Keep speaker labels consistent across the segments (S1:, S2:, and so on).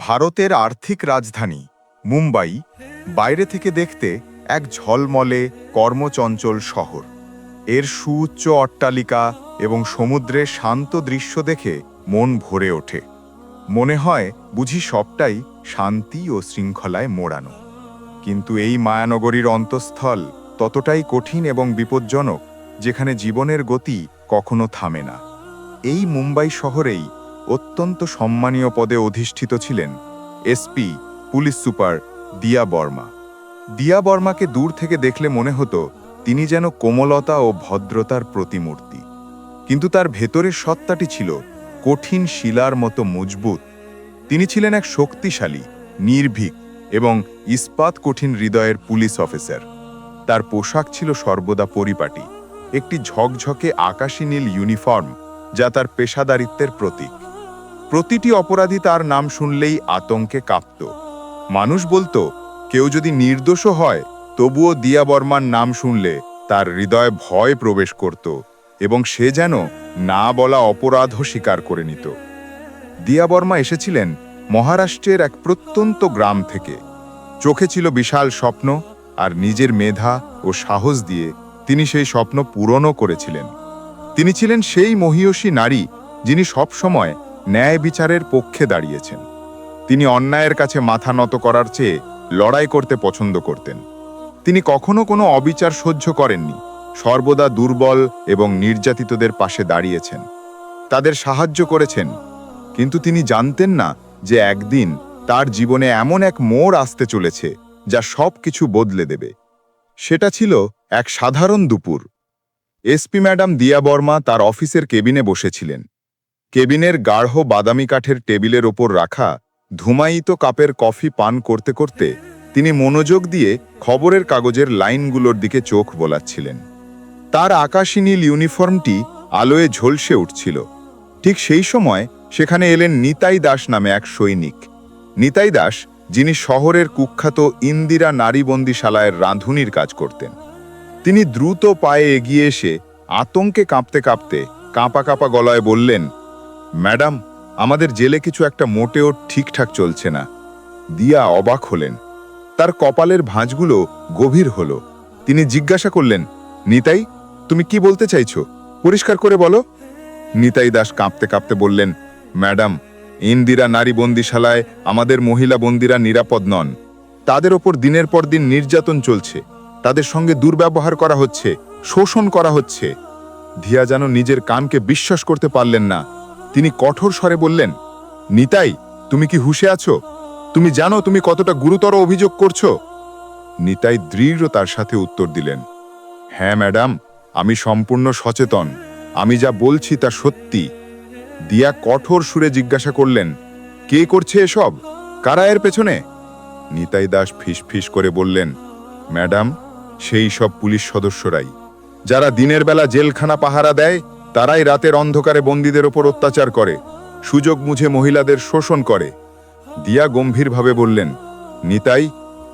S1: ভারতের আর্থিক রাজধানী, মুম্বাই, বাইরে থেকে দেখতে এক ঝলমলে কর্মচঞ্চল শহর। এর সুউচ্চ অট্টালিকা এবং সমুদ্রের শান্ত দৃশ্য দেখে মন ভরে ওঠে। মনে হয় বুঝি সবটাই শান্তি ও শৃঙ্খলায় মোড়ানো। কিন্তু এই মায়ানগরীর অন্তঃস্থল ততটাই কঠিন এবং বিপজ্জনক, যেখানে জীবনের গতি কখনো থামে না। এই মুম্বাই শহরেই অত্যন্ত সম্মানীয় পদে অধিষ্ঠিত ছিলেন এসপি পুলিশ সুপার দিয়া বর্মা। দিয়া বর্মাকে দূর থেকে দেখলে মনে হতো তিনি যেন কোমলতা ও ভদ্রতার প্রতিমূর্তি। কিন্তু তার ভেতরের সত্তাটি ছিল কঠিন শিলার মতো মজবুত। তিনি ছিলেন এক শক্তিশালী, নির্ভীক এবং ইস্পাত কঠিন হৃদয়ের পুলিশ অফিসার। তার পোশাক ছিল সর্বদা পরিপাটি, একটি ঝকঝকে আকাশী নীল ইউনিফর্ম যা তার পেশাদারিত্বের প্রতীক। প্রতিটি অপরাধী তার নাম শুনলেই আতঙ্কে কাঁপত। মানুষ বলতো, কেউ যদি নির্দোষও হয়, তবুও দিয়া বর্মার নাম শুনলে তার হৃদয়ে ভয় প্রবেশ করত এবং সে যেন না বলা অপরাধও স্বীকার করে নিত। দিয়া বর্মা এসেছিলেন মহারাষ্ট্রের এক প্রত্যন্ত গ্রাম থেকে। চোখে ছিল বিশাল স্বপ্ন আর নিজের মেধা ও সাহস দিয়ে তিনি সেই স্বপ্ন পূরণও করেছিলেন। তিনি ছিলেন সেই মহিয়সী নারী যিনি সবসময় ন্যায় বিচারের পক্ষে দাঁড়িয়েছেন। তিনি অন্যায়ের কাছে মাথা নত করার চেয়ে লড়াই করতে পছন্দ করতেন। তিনি কখনো কোনো অবিচার সহ্য করেননি। সর্বদা দুর্বল এবং নির্যাতিতদের পাশে দাঁড়িয়েছেন। তাদের সাহায্য করেছেন। কিন্তু তিনি জানতেন না যে একদিন তার জীবনে এমন এক মোড় আসতে চলেছে যা সব কিছু বদলে দেবে। সেটা ছিল এক সাধারণ দুপুর। এসপি ম্যাডাম দিয়া বর্মা তার অফিসের কেবিনে বসেছিলেন। কেবিনের গাঢ় বাদামি কাঠের টেবিলের ওপর রাখা ধুমায়িত কাপের কফি পান করতে করতে তিনি মনোযোগ দিয়ে খবরের কাগজের লাইনগুলোর দিকে চোখ বোলাচ্ছিলেন। তার আকাশী নীল ইউনিফর্মটি আলোয় ঝলসে উঠছিল। ঠিক সেই সময় সেখানে এলেন নিতাই দাস নামে এক সৈনিক। নিতাই দাস, যিনি শহরের কুখ্যাত ইন্দিরা নারী বন্দিশালায় রাঁধুনির কাজ করতেন। তিনি দ্রুত পায়ে এগিয়ে এসে আতঙ্কে কাঁপতে কাঁপতে কাঁপা কাঁপা গলায় বললেন ম্যাডাম, আমাদের জেলে কিছু একটা মোটেও ঠিকঠাক চলছে না। দিয়া অবাক হলেন। তার কপালের ভাঁজগুলো গভীর হলো। তিনি জিজ্ঞাসা করলেন, নিতাই, তুমি কি বলতে চাইছো? পরিষ্কার করে বলো। নিতাই দাস কাঁপতে কাঁপতে বললেন, ম্যাডাম, ইন্দিরা নারী বন্দিশালায় আমাদের মহিলা বন্দিরা নিরাপদ নন। তাদের ওপর দিনের পর দিন নির্যাতন চলছে। তাদের সঙ্গে দুর্ব্যবহার করা হচ্ছে, শোষণ করা হচ্ছে। ধিয়া যেন নিজের কানকে বিশ্বাস করতে পারলেন না। তিনি কঠোর স্বরে বললেন, নিতাই, তুমি কি হুঁশে আছো? তুমি জানো তুমি কতটা গুরুতর অভিযোগ করছ? নিতাই দৃঢ়তার সাথে উত্তর দিলেন হ্যাঁ ম্যাডাম, আমি সম্পূর্ণ সচেতন। আমি যা বলছি তা সত্যি। দিয়া কঠোর সুরে জিজ্ঞাসা করলেন, কে করছে এসব? কারা এর পেছনে? নিতাই দাস ফিস করে বললেন, ম্যাডাম, সেই সব পুলিশ সদস্যরাই, যারা দিনের বেলা জেলখানা পাহারা দেয় তারাই রাতের অন্ধকারে বন্দীদের ওপর অত্যাচার করে, সুযোগ মুঝে মহিলাদের শোষণ করে। দিয়া গম্ভীরভাবে বললেন, নিতাই,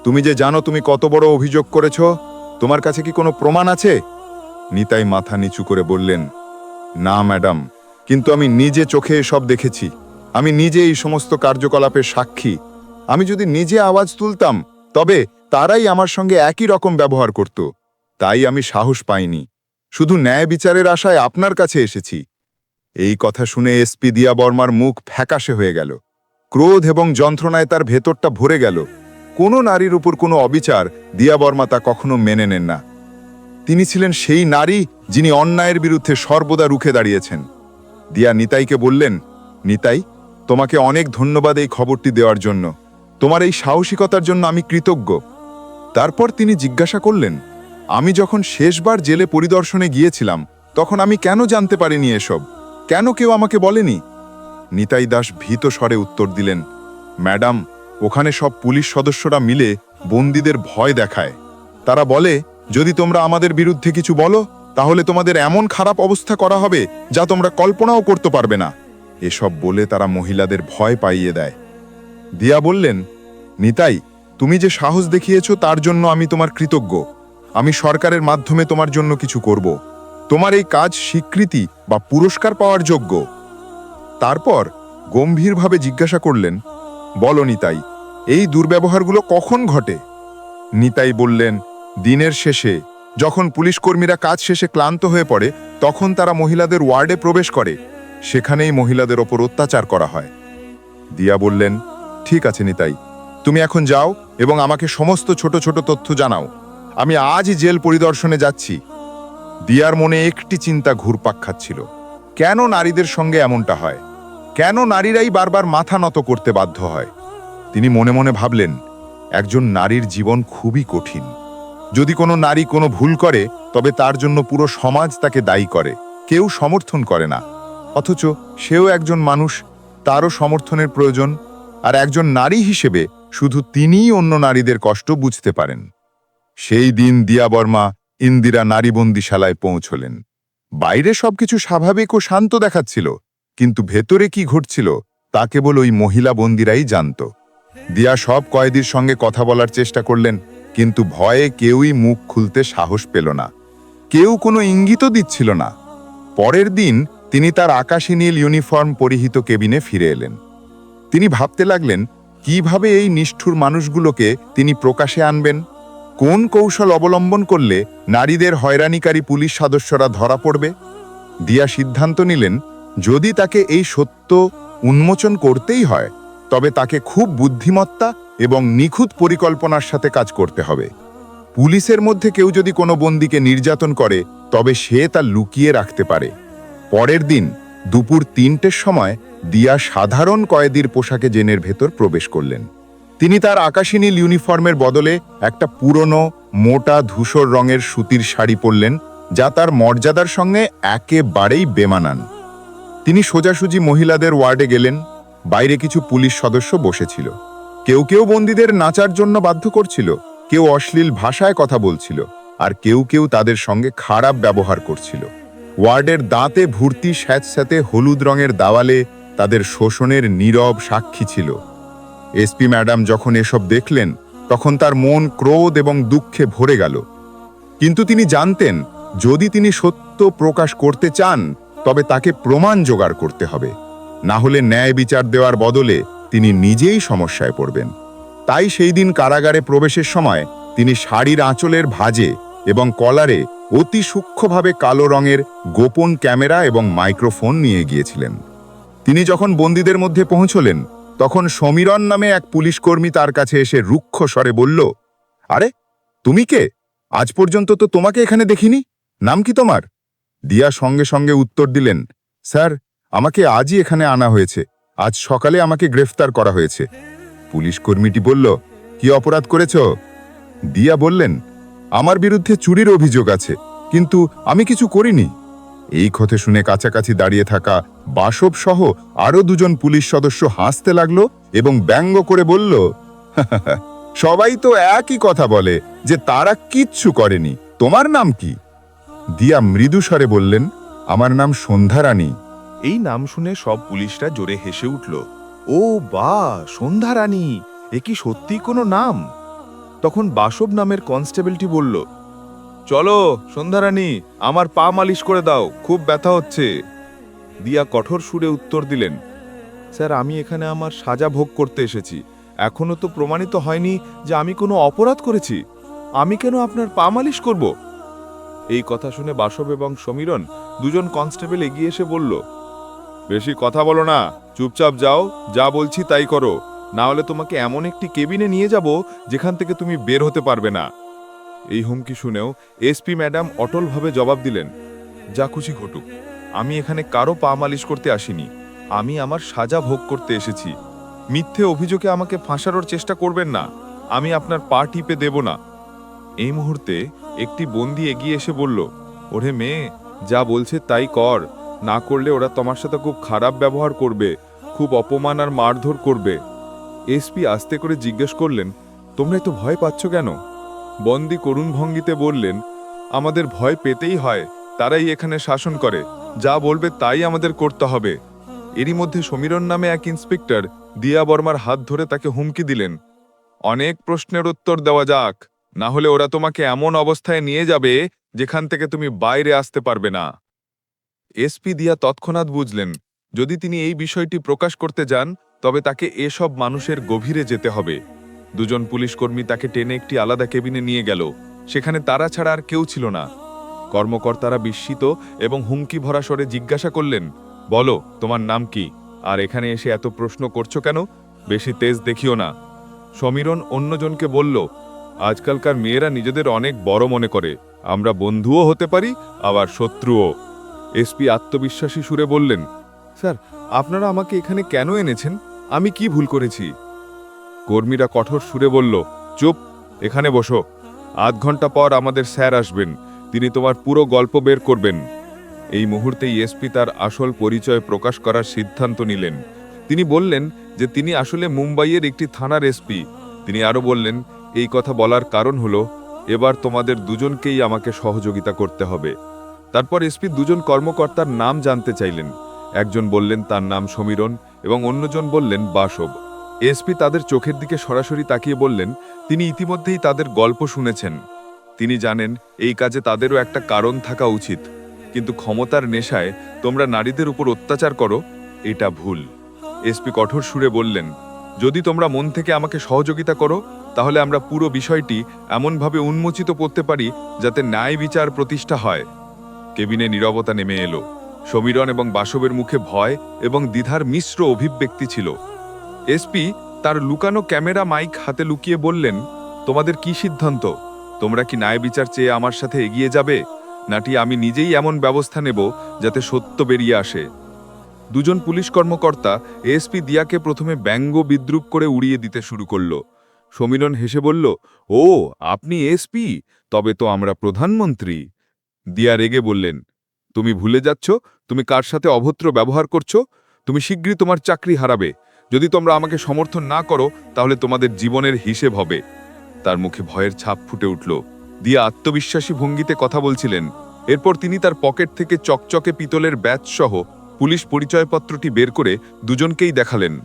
S1: তুমি যে জানো তুমি কত বড় অভিযোগ করেছ, তোমার কাছে কি কোনো প্রমাণ আছে? নিতাই মাথা নিচু করে বললেন, না, ম্যাডাম, কিন্তু আমি নিজে চোখে এসব দেখেছি। আমি নিজে এই সমস্ত কার্যকলাপের সাক্ষী। আমি যদি নিজে আওয়াজ তুলতাম, তবে তারাই আমার সঙ্গে একই রকম ব্যবহার করত। তাই আমি সাহস পাইনি। শুধু ন্যায় বিচারের আশায় আপনার কাছে এসেছি। এই কথা শুনে এসপি দিয়া বর্মার মুখ ফ্যাকাশে হয়ে গেল। ক্রোধ এবং যন্ত্রণায় তার ভেতরটা ভরে গেল। কোনো নারীর উপর কোনো অবিচার দিয়া বর্মা তা কখনো মেনে নেন না। তিনি ছিলেন সেই নারী যিনি অন্যায়ের বিরুদ্ধে সর্বদা রুখে দাঁড়িয়েছেন। দিয়া নিতাইকে বললেন, নিতাই, তোমাকে অনেক ধন্যবাদ এই খবরটি দেওয়ার জন্য। তোমার এই সাহসিকতার জন্য আমি কৃতজ্ঞ। তারপর তিনি জিজ্ঞাসা করলেন আমি যখন শেষবার জেলে পরিদর্শনে গিয়েছিলাম, তখন আমি কেন জানতে পারিনি এসব? কেন কেউ আমাকে বলেনি? নিতাই দাস ভীত স্বরে উত্তর দিলেন, ম্যাডাম, ওখানে সব পুলিশ সদস্যরা মিলে বন্দীদের ভয় দেখায়। তারা বলে, যদি তোমরা আমাদের বিরুদ্ধে কিছু বলো, তাহলে তোমাদের এমন খারাপ অবস্থা করা হবে যা তোমরা কল্পনাও করতে পারবে না। এসব বলে তারা মহিলাদের ভয় পাইয়ে দেয়। দিয়া বললেন, নিতাই, তুমি যে সাহস দেখিয়েছ তার জন্য আমি তোমার কৃতজ্ঞ। আমি সরকারের মাধ্যমে তোমার জন্য কিছু করব। তোমার এই কাজ স্বীকৃতি বা পুরস্কার পাওয়ার যোগ্য। তারপর গম্ভীরভাবে জিজ্ঞাসা করলেন, বলো নিতাই, এই দুর্ব্যবহারগুলো কখন ঘটে? নিতাই বললেন, দিনের শেষে। যখন পুলিশ কর্মীরা কাজ শেষে ক্লান্ত হয়ে পড়ে, তখন তারা মহিলাদের ওয়ার্ডে প্রবেশ করে। সেখানেই মহিলাদের ওপর অত্যাচার করা হয়। দিয়া বললেন, ঠিক আছে নিতাই, তুমি এখন যাও এবং আমাকে সমস্ত ছোট ছোট তথ্য জানাও। আমি আজই জেল পরিদর্শনে যাচ্ছি। দিয়ার মনে একটি চিন্তা ঘুরপাক খাচ্ছিল। কেন নারীদের সঙ্গে এমনটা হয়? কেন নারীরাই বারবার মাথা নত করতে বাধ্য হয়? তিনি মনে মনে ভাবলেন, একজন নারীর জীবন খুবই কঠিন। যদি কোনো নারী কোনো ভুল করে, তবে তার জন্য পুরো সমাজ তাকে দায়ী করে। কেউ সমর্থন করে না। অথচ সেও একজন মানুষ, তারও সমর্থনের প্রয়োজন, আর একজন নারী হিসেবে শুধু তিনিই অন্য নারীদের কষ্ট বুঝতে পারেন। সেই দিন দিয়া বর্মা ইন্দিরা নারীবন্দিশালায় পৌঁছলেন। বাইরে সবকিছু স্বাভাবিক ও শান্ত দেখাচ্ছিল, কিন্তু ভেতরে কি ঘটছিল তা কেবল ওই মহিলা বন্দিরাই জানত। দিয়া সব কয়েদির সঙ্গে কথা বলার চেষ্টা করলেন, কিন্তু ভয়ে কেউই মুখ খুলতে সাহস পেল না। কেউ কোনো ইঙ্গিতও দিচ্ছিল না। পরের দিন তিনি তার আকাশী নীল ইউনিফর্ম পরিহিত কেবিনে ফিরে এলেন। তিনি ভাবতে লাগলেন, কীভাবে এই নিষ্ঠুর মানুষগুলোকে তিনি প্রকাশে আনবেন? কোন কৌশল অবলম্বন করলে নারীদের হয়রানিকারী পুলিশ সদস্যরা ধরা পড়বে? দিয়া সিদ্ধান্ত নিলেন, যদি তাকে এই সত্য উন্মোচন করতেই হয়, তবে তাকে খুব বুদ্ধিমত্তা এবং নিখুঁত পরিকল্পনার সাথে কাজ করতে হবে। পুলিশের মধ্যে কেউ যদি কোনো বন্দীকে নির্যাতন করে, তবে সে তা লুকিয়ে রাখতে পারে। পরের দিন, দুপুর তিনটের সময়, দিয়া সাধারণ কয়েদির পোশাকে জেনের ভেতর প্রবেশ করলেন। তিনি তার আকাশী নীল ইউনিফর্মের বদলে একটা পুরনো, মোটা ধূসর রঙের সুতির শাড়ি পরলেন, যা তার মর্যাদার সঙ্গে একেবারেই বেমানান। তিনি সোজাসুজি মহিলাদের ওয়ার্ডে গেলেন, বাইরে কিছু পুলিশ সদস্য বসেছিল। কেউ কেউ বন্দীদের নাচার জন্য বাধ্য করছিল, কেউ অশ্লীল ভাষায় কথা বলছিল, আর কেউ কেউ তাদের সঙ্গে খারাপ ব্যবহার করছিল। ওয়ার্ডের দাঁতে ভর্তি স্যাঁতস্যাঁতে হলুদ রঙের দাওয়ালে তাদের শোষণের নীরব সাক্ষী ছিল। এসপি ম্যাডাম যখন এসব দেখলেন, তখন তার মন ক্রোধ এবং দুঃখে ভরে গেল। কিন্তু তিনি জানতেন, যদি তিনি সত্য প্রকাশ করতে চান, তবে তাকে প্রমাণ জোগাড় করতে হবে। না হলে ন্যায় বিচার দেওয়ার বদলে তিনি নিজেই সমস্যায় পড়বেন। তাই সেই দিন কারাগারে প্রবেশের সময় তিনি শাড়ির আঁচলের ভাঁজে এবং কলারে অতি সূক্ষ্মভাবে কালো রঙের গোপন ক্যামেরা এবং মাইক্রোফোন নিয়ে গিয়েছিলেন। তিনি যখন বন্দীদের মধ্যে পৌঁছলেন তখন সমীরণ নামে এক পুলিশকর্মী তার কাছে এসে রুক্ষ স্বরে বলল, আরে, তুমি কে? আজ পর্যন্ত তো তোমাকে এখানে দেখিনি। নাম কি তোমার? দিয়া সঙ্গে সঙ্গে উত্তর দিলেন, স্যার, আমাকে আজই এখানে আনা হয়েছে। আজ সকালে আমাকে গ্রেফতার করা হয়েছে। পুলিশ কর্মীটি বলল, কি অপরাধ করেছ? দিয়া বললেন, আমার বিরুদ্ধে চুরির অভিযোগ আছে, কিন্তু আমি কিছু করিনি। এই কথা শুনে কাছাকাছি দাঁড়িয়ে থাকা বাসব সহ আরও দুজন পুলিশ সদস্য হাসতে লাগল এবং ব্যঙ্গ করে বলল, সবাই তো একই কথা বলে যে তারা কিচ্ছু করেনি। তোমার নাম কি? দিয়া মৃদু স্বরে বললেন, আমার নাম সন্ধ্যা রানী
S2: এই নাম শুনে সব পুলিশরা জোরে হেসে উঠল, ও বা সন্ধ্যা রানী এ কি সত্যি কোনো নাম? তখন বাসব নামের কনস্টেবলটি বলল চলো সন্ধ্যা রানী আমার পা মালিশ করে দাও, খুব ব্যথা হচ্ছে। দিয়া কঠোর সুরে উত্তর দিলেন, স্যার, আমি এখানে আমার সাজা ভোগ করতে এসেছি। এখনও তো প্রমাণিত হয়নি যে আমি কোনো অপরাধ করেছি। আমি কেন আপনার পা মালিশ করব? এই কথা শুনে বাসব এবং সমীরণ দুজন কনস্টেবল এগিয়ে এসে বলল, বেশি কথা বলো না, চুপচাপ যাও, যা বলছি তাই করো। না হলে তোমাকে এমন একটি কেবিনে নিয়ে যাব যেখান থেকে তুমি বের হতে পারবে না। এই হুমকি শুনেও এসপি ম্যাডাম অটলভাবে জবাব দিলেন, যা খুশি ঘটুক। আমি এখানে কারও পা মালিশ করতে আসিনি। আমি আমার সাজা ভোগ করতে এসেছি। মিথ্যে অভিযোগে আমাকে ফাঁসানোর চেষ্টা করবেন না। আমি আপনার পা টিপে দেব না। এই মুহূর্তে একটি বন্দি এগিয়ে এসে বলল, ওরে মেয়ে, যা বলছে তাই কর। না করলে ওরা তোমার সাথে খুব খারাপ ব্যবহার করবে, খুব অপমান আর মারধর করবে। এসপি আস্তে করে জিজ্ঞেস করলেন তোমরা এত ভয় পাচ্ছ কেন? বন্দি করুণ ভঙ্গিতে বললেন, আমাদের ভয় পেতেই হয়, তারাই এখানে শাসন করে, যা বলবে তাই আমাদের করতে হবে। এরই মধ্যে সমীরণ নামে এক ইন্সপেক্টর দিয়া বর্মার হাত ধরে তাকে হুমকি দিলেন, অনেক প্রশ্নের উত্তর দেওয়া যাক, না হলে ওরা তোমাকে এমন অবস্থায় নিয়ে যাবে যেখান থেকে তুমি বাইরে আসতে পারবে না। এসপি দিয়া তৎক্ষণাৎ বুঝলেন, যদি তিনি এই বিষয়টি প্রকাশ করতে যান, তবে তাকে এসব মানুষের গভীরে যেতে হবে। দুজন পুলিশকর্মী তাকে টেনে একটি আলাদা কেবিনে নিয়ে গেল। সেখানে তারা ছাড়া আর কেউ ছিল না। কর্মকর্তারা বিস্মিত এবং হুমকি ভরা স্বরে জিজ্ঞাসা করলেন, বলো, তোমার নাম কি? আর এখানে এসে এত প্রশ্ন করছ কেন? বেশি তেজ দেখিও না। সমীরণ অন্যজনকে বলল, আজকালকার মেয়েরা নিজেদের অনেক বড় মনে করে। আমরা বন্ধুও হতে পারি, আবার শত্রুও। এসপি আত্মবিশ্বাসী সুরে বললেন, স্যার, আপনারা আমাকে এখানে কেন এনেছেন? আমি কি ভুল করেছি? কর্মীরা কঠোর সুরে বলল, চুপ, এখানে বসো। আধ ঘণ্টা পর আমাদের স্যার আসবেন। তিনি তোমার পুরো গল্প বের করবেন। এই মুহূর্তেই এসপি তার আসল পরিচয় প্রকাশ করার সিদ্ধান্ত নিলেন। তিনি বললেন যে তিনি আসলে মুম্বাইয়ের একটি থানার এসপি তিনি আরও বললেন, এই কথা বলার কারণ হলো, এবার তোমাদের দুজনকেই আমাকে সহযোগিতা করতে হবে। তারপর এসপি দুজন কর্মকর্তার নাম জানতে চাইলেন। একজন বললেন তার নাম সমীরণ এবং অন্যজন বললেন বাসব। এসপি তাদের চোখের দিকে সরাসরি তাকিয়ে বললেন, তিনি ইতিমধ্যেই তাদের গল্প শুনেছেন। তিনি জানেন, এই কাজে তাদেরও একটা কারণ থাকা উচিত। কিন্তু ক্ষমতার নেশায় তোমরা নারীদের উপর অত্যাচার করো, এটা ভুল। এসপি কঠোর সুরে বললেন, যদি তোমরা মন থেকে আমাকে সহযোগিতা করো, তাহলে আমরা পুরো বিষয়টি এমনভাবে উন্মোচিত করতে পারি যাতে ন্যায় বিচার প্রতিষ্ঠা হয়। কেবিনে নীরবতা নেমে এলো। সমীরণ এবং বাসবের মুখে ভয় এবং দ্বিধার মিশ্র অভিব্যক্তি ছিল। এসপি তার লুকানো ক্যামেরা মাইক হাতে লুকিয়ে বললেন, তোমাদের কি সিদ্ধান্ত? তোমরা কি ন্যায় বিচার চেয়ে আমার সাথে এগিয়ে যাবে? নাকি আমি নিজেই এমন ব্যবস্থা নেব যাতে সত্য বেরিয়ে আসে? দুজন পুলিশ কর্মকর্তা এসপি দিয়াকে প্রথমে ব্যঙ্গ বিদ্রুপ করে উড়িয়ে দিতে শুরু করল। সমীরণ হেসে বলল, ও, আপনি এসপি তবে তো আমরা প্রধানমন্ত্রী। দিয়া রেগে বললেন, তুমি ভুলে যাচ্ছ? তুমি কার সাথে অভদ্র ব্যবহার করছ? তুমি শীঘ্রই তোমার চাকরি হারাবে। যদি তোমরা আমাকে সমর্থন না করো, তাহলে তোমাদের জীবনের হিসেব হবে। তার মুখে ভয়ের ছাপ ফুটে উঠল। দিয়া আত্মবিশ্বাসী ভঙ্গিতে কথা বলছিলেন। এরপর তিনি তার পকেট থেকে চকচকে পিতলের ব্যাচ সহ পুলিশ পরিচয়পত্রটি বের করে দুজনকেই দেখালেন।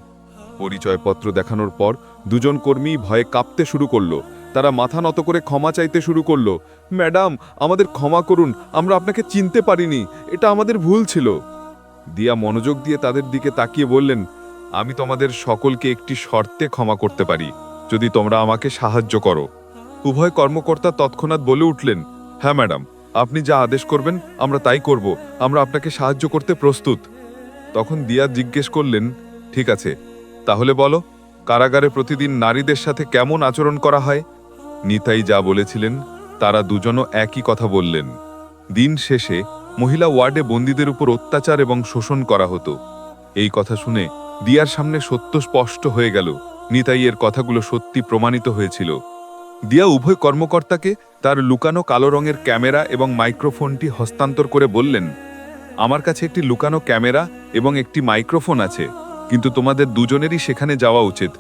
S2: পরিচয়পত্র দেখানোর পর দুজন কর্মী ভয়ে কাঁপতে শুরু করল। তারা মাথা নত করে ক্ষমা চাইতে শুরু করল। ম্যাডাম, আমাদের ক্ষমা করুন, আমরা আপনাকে চিনতে পারিনি, এটা আমাদের ভুল ছিল। দিয়া মনোযোগ দিয়ে তাদের দিকে তাকিয়ে বললেন আমি তোমাদের সকলকে একটি শর্তে ক্ষমা করতে পারি। যদি তোমরা আমাকে সাহায্য করো। উভয় কর্মকর্তা তৎক্ষণাৎ বলে উঠলেন হ্যাঁ ম্যাডাম, আপনি যা আদেশ করবেন, আমরা তাই করব। আমরা আপনাকে সাহায্য করতে প্রস্তুত। তখন দিয়া জিজ্ঞেস করলেন, ঠিক আছে, তাহলে বলো, কারাগারে প্রতিদিন নারীদের সাথে কেমন আচরণ করা হয়? নিতাই যা বলেছিলেন, তারা দুজনও একই কথা বললেন। দিন শেষে মহিলা ওয়ার্ডে বন্দীদের উপর অত্যাচার এবং শোষণ করা হতো। এই কথা শুনে দিয়ার সামনে সত্য স্পষ্ট হয়ে গেল। নিতাইয়ের কথাগুলো সত্যি প্রমাণিত হয়েছিল। দিয়া উভয় কর্মকর্তাকে তার লুকানো কালো রঙের ক্যামেরা এবং মাইক্রোফোনটি হস্তান্তর করে বললেন, আমার কাছে একটি লুকানো ক্যামেরা এবং একটি মাইক্রোফোন আছে, কিন্তু তোমাদের দুজনেরই সেখানে যাওয়া উচিত।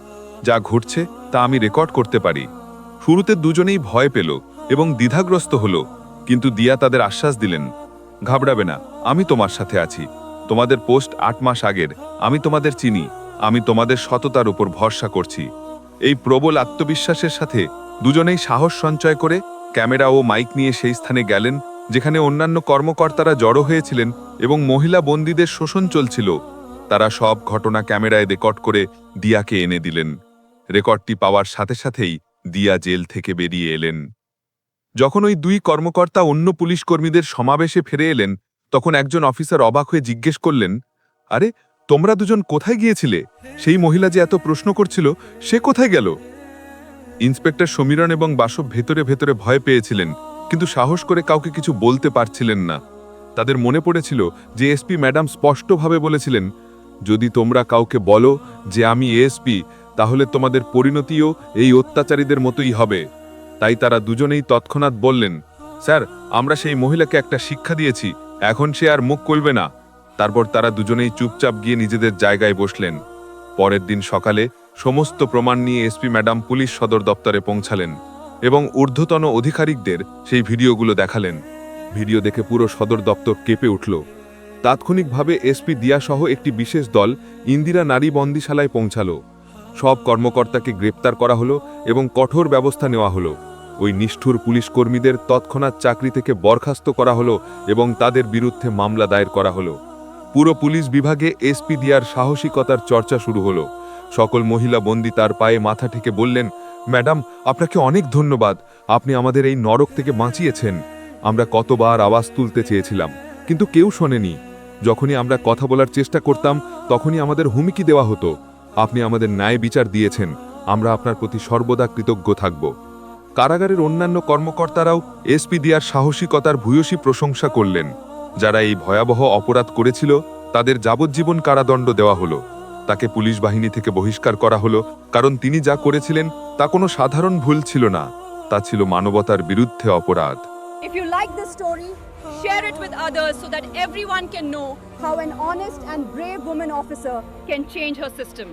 S2: যা ঘটছে তা আমি রেকর্ড করতে পারি। শুরুতে দুজনেই ভয় পেল এবং দ্বিধাগ্রস্ত হল, কিন্তু দিয়া তাদের আশ্বাস দিলেন, ঘাবড়াবে না, আমি তোমার সাথে আছি। তোমাদের পোস্ট আট মাস আগের, আমি তোমাদের চিনি, আমি তোমাদের সততার উপর ভরসা করছি। এই প্রবল আত্মবিশ্বাসের সাথে দুজনেই সাহস সঞ্চয় করে ক্যামেরা ও মাইক নিয়ে সেই স্থানে গেলেন, যেখানে অন্যান্য কর্মকর্তারা জড়ো হয়েছিলেন এবং মহিলা বন্দীদের শোষণ চলছিল। তারা সব ঘটনা ক্যামেরায় রেকর্ড করে দিয়াকে এনে দিলেন। রেকর্ডটি পাওয়ার সাথে সাথেই দিয়া জেল থেকে বেরিয়ে এলেন। যখন ওই দুই কর্মকর্তা অন্য পুলিশ কর্মীদের সমাবেশে ফিরে এলেন তখন একজন অফিসার অবাক হয়ে জিজ্ঞেস করলেন, আরে, তোমরা দুজন কোথায় গিয়েছিলে? সেই মহিলা যে এত প্রশ্ন করছিল, সে কোথায় গেল? ইন্সপেক্টর সমীরণ এবং বাসব ভেতরে ভেতরে ভয় পেয়েছিলেন, কিন্তু সাহস করে কাউকে কিছু বলতে পারছিলেন না। তাদের মনে পড়েছিল যে এসপি ম্যাডাম স্পষ্টভাবে বলেছিলেন, যদি তোমরা কাউকে বলো যে আমি এসপি তাহলে তোমাদের পরিণতিও এই অত্যাচারীদের মতোই হবে। তাই তারা দুজনেই তৎক্ষণাৎ বললেন, স্যার, আমরা সেই মহিলাকে একটা শিক্ষা দিয়েছি এখন সে আর মুখ খুলবে না। তারপর তারা দুজনেই চুপচাপ গিয়ে নিজেদের জায়গায় বসলেন। পরের দিন সকালে সমস্ত প্রমাণ নিয়ে এসপি ম্যাডাম পুলিশ সদর দপ্তরে পৌঁছালেন এবং ঊর্ধ্বতন অধিকারিকদের সেই ভিডিওগুলো দেখালেন। ভিডিও দেখে পুরো সদর দপ্তর কেঁপে উঠল। তাৎক্ষণিকভাবে এসপি দিয়াসহ একটি বিশেষ দল ইন্দিরা নারী বন্দিশালায় পৌঁছালো। সব কর্মকর্তাকে গ্রেপ্তার করা হলো এবং কঠোর ব্যবস্থা নেওয়া হলো। ওই নিষ্ঠুর পুলিশ কর্মীদের তৎক্ষণাৎ চাকরি থেকে বরখাস্ত করা হলো এবং তাদের বিরুদ্ধে মামলা দায়ের করা হলো। পুরো পুলিশ বিভাগে এসপি দিয়ার সাহসিকতার চর্চা শুরু হলো। সকল মহিলা বন্দি তার পায়ে মাথা ঠেকে বললেন, ম্যাডাম, আপনাকে অনেক ধন্যবাদ। আপনি আমাদের এই নরক থেকে বাঁচিয়েছেন। আমরা কতবার আওয়াজ তুলতে চেয়েছিলাম, কিন্তু কেউ শোনেনি। যখনই আমরা কথা বলার চেষ্টা করতাম, তখনই আমাদের হুমকি দেওয়া হতো। আপনি আমাদের ন্যায় বিচার দিয়েছেন। আমরা আপনার প্রতি সর্বদা কৃতজ্ঞ থাকব। কারাগারের অন্যান্য কর্মকর্তারাও এসপি দিয়ার সাহসিকতার ভূয়সী প্রশংসা করলেন। যারা এই ভয়াবহ অপরাধ করেছিল তাদের যাবজ্জীবন কারাদণ্ড দেওয়া হলো। তাকে পুলিশ বাহিনী থেকে বহিষ্কার করা হলো কারণ তিনি যা করেছিলেন তা কোনো সাধারণ ভুল ছিল না। তা ছিল মানবতার বিরুদ্ধে অপরাধ।
S3: If you like this story, share it with others so that everyone can know how an honest and brave woman officer can change her system.